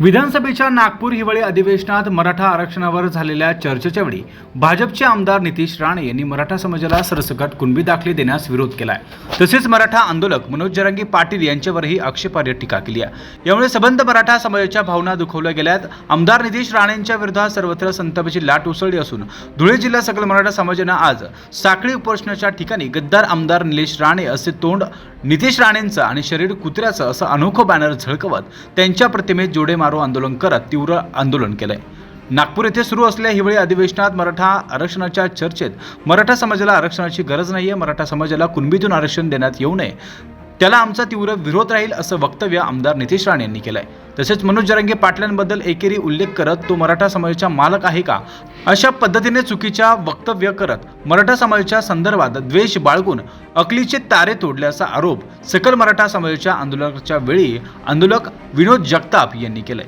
विधानसभेच्या नागपूर हिवाळी अधिवेशनात मराठा आरक्षणावर झालेल्या चर्चेच्या वेळी भाजपचे आमदार नितीश राणे यांनी मराठा समाजाला सरसकट कुणबी दाखले देण्यास विरोध केलाय. तसेच मराठा आंदोलक मनोज जरांगी पाटील यांच्यावरही आक्षेपार्ह टीका केली आहे. यामुळे सबंध मराठा समाजाच्या भावना दुखवल्या गेल्यात. आमदार नितीश राणेंच्या विरोधात सर्वत्र संतापाची लाट उसळली असून धुळे जिल्हा सकल मराठा समाजानं आज साखळी उपोषणाच्या ठिकाणी गद्दार आमदार निलेश राणे असे तोंड नितीश राणेंचं आणि शरीर कुत्र्याचं असं अनोखं बॅनर झळकवत त्यांच्या प्रतिमेत जोडे मारो आंदोलन करत तीव्र आंदोलन केलंय. नागपूर येथे सुरू असलेल्या हिवाळी अधिवेशनात मराठा आरक्षणाच्या चर्चेत मराठा समाजाला आरक्षणाची गरज नाहीये मराठा समाजाला कुणबीतून आरक्षण देण्यात येऊ नये. त्याला आमचा तीव्र विरोध राहील असं वक्तव्य आमदार नितीश राणे यांनी केलंय. तसेच मनोज जरांगे पाटलांबद्दल एकेरी उल्लेख करत तो मराठा समाजाचा मालक आहे का? अशा पद्धतीने चुकीच्या वक्तव्य करत मराठा समाजाच्या संदर्भात द्वेष बाळगून अकलीचे तारे तोडल्याचा आरोप सकल मराठा समाजाच्या आंदोलनाच्या वेळी आंदोलक विनोद जगताप यांनी केलाय.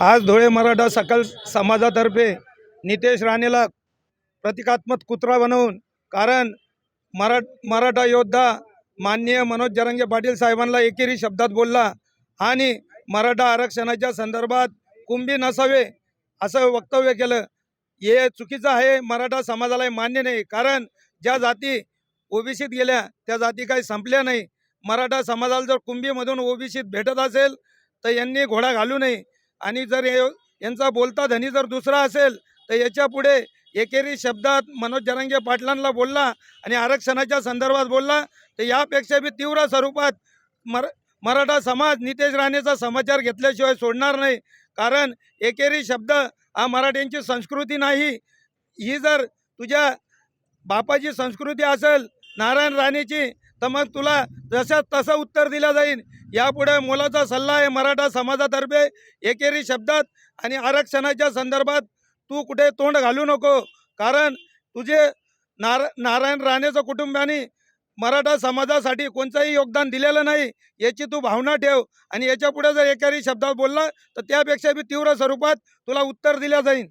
आज धुळे मराठा सकल समाजातर्फे नितेश राणेला प्रतिकात्मक कुत्रा बनवून कारण मरा मराठा योद्धा माननीय मनोज जरंगे पाटील साहेबांना एकेरी शब्दात बोलला. आणि मराठा आरक्षणाच्या संदर्भात कुंभी नसावे असं वक्तव्य केलं. हे चुकीचं आहे. मराठा समाजाला हे मान्य नाही. कारण ज्या जाती ओबीसीत गेल्या त्या जाती काही संपल्या नाही. मराठा समाजाला जर कुंभीमधून ओबीसीत भेटत असेल तर यांनी घोडा घालू नये. आणि जर यांचा बोलता धनी जर दुसरा असेल तर याच्यापुढे एकेरी शब्दात मनोज जरांगे पाटलांना बोलला आणि आरक्षणाच्या संदर्भात बोलला तर यापेक्षा बी तीव्र स्वरूपात मर मराठा समाज नितेश राणेचा समाचार घेतल्याशिवाय सोडणार नाही. कारण एकेरी शब्द हा मराठ्यांची संस्कृती नाही. ही जर तुझ्या बापाची संस्कृती असेल नारायण राणेची तर मग तुला जसं तसं उत्तर दिलं जाईल. यापुढे मोलाचा सल्ला आहे मराठा समाजातर्फे एकेरी शब्दात आणि आरक्षणाच्या संदर्भात तू कुठे तोंड घालू नको. कारण तुझे नार नारायण राणेचं कुटुंबाने मराठा समाजासाठी कोणतंही योगदान दिलेलं नाही याची तू भावना ठेव. आणि याच्यापुढे जर एकारी शब्दात बोलला तर त्यापेक्षा बी तीव्र स्वरूपात तुला उत्तर दिल्या जाईल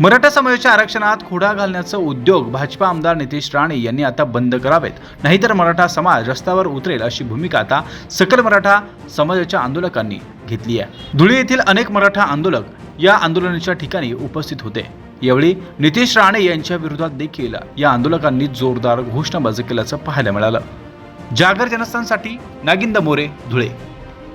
मराठा समाजाच्या आरक्षणात खुडा घालण्याचा उद्योग भाजपा आमदार नितीश राणे यांनी आता बंद करावेत. नाहीतर मराठा समाज रस्त्यावर उतरेल अशी भूमिका आता सकल मराठा समाजाच्या आंदोलकांनी घेतली आहे. धुळे येथील अनेक मराठा आंदोलक या आंदोलनाच्या ठिकाणी उपस्थित होते. यावेळी नितीश राणे यांच्या विरोधात देखील या आंदोलकांनी जोरदार घोषणाबाजी केल्याचं पाहायला मिळालं. जागर जनस्थानसाठी नागिंद मोरे धुळे.